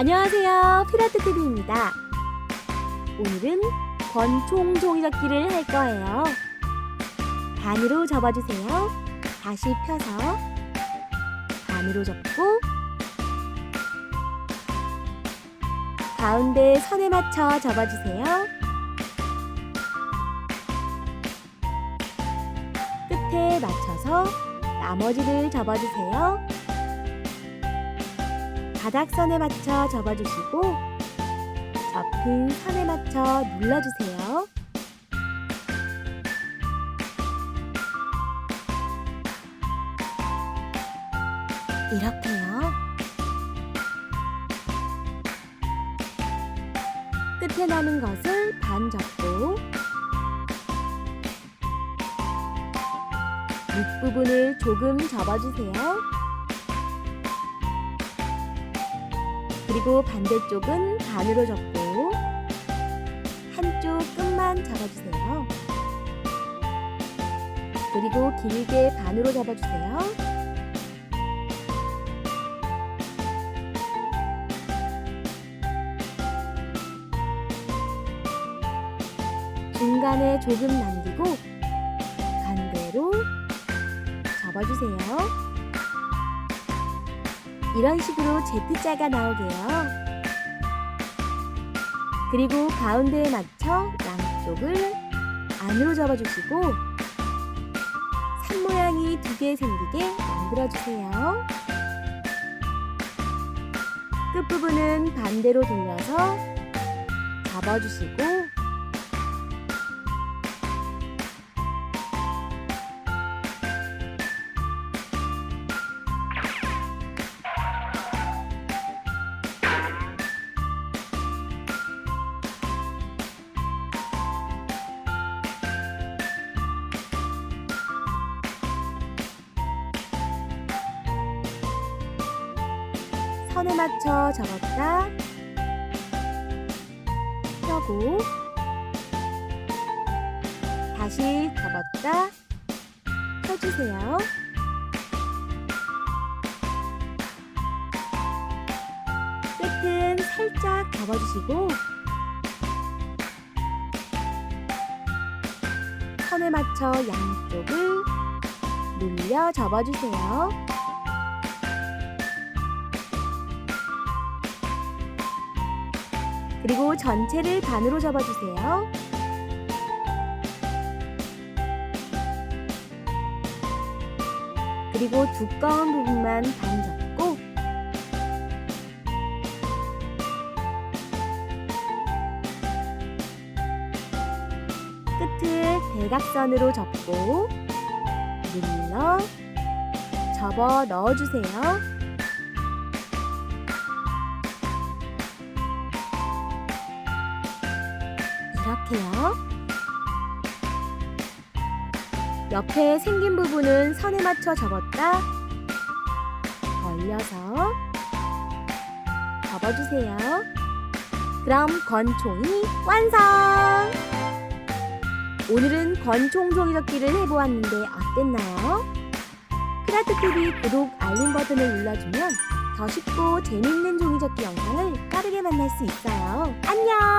안녕하세요. 피라트 TV입니다. 오늘은 권총 종이접기를 할 거예요. 반으로 접어주세요. 다시 펴서 반으로 접고 가운데 선에 맞춰 접어주세요. 끝에 맞춰서 나머지를 접어주세요. 바닥선에 맞춰 접어주시고 접힌 선에 맞춰 눌러주세요. 이렇게요. 끝에 남은 것을 반 접고 밑부분을 조금 접어주세요. 그리고 반대쪽은 반으로 접고 한쪽 끝만 잡아주세요. 그리고 길게 반으로 잡아주세요. 중간에 조금 남기고 반대로 접어주세요. 이런 식으로 Z자가 나오게요. 그리고 가운데에 맞춰 양쪽을 안으로 접어주시고 산 모양이 두 개 생기게 만들어주세요. 끝부분은 반대로 돌려서 잡아주시고 선에 맞춰 접었다 펴고 다시 접었다 펴주세요. 끝은 살짝 접어주시고 선에 맞춰 양쪽을 눌려 접어주세요. 그리고 전체를 반으로 접어주세요. 그리고 두꺼운 부분만 반 접고 끝을 대각선으로 접고 눌러 접어 넣어주세요. 이렇게요. 옆에 생긴 부분은 선에 맞춰 접었다. 벌려서 접어주세요. 그럼 권총이 완성! 오늘은 권총 종이접기를 해보았는데 어땠나요? 피라트TV 구독 알림 버튼을 눌러주면 더 쉽고 재밌는 종이접기 영상을 빠르게 만날 수 있어요. 안녕!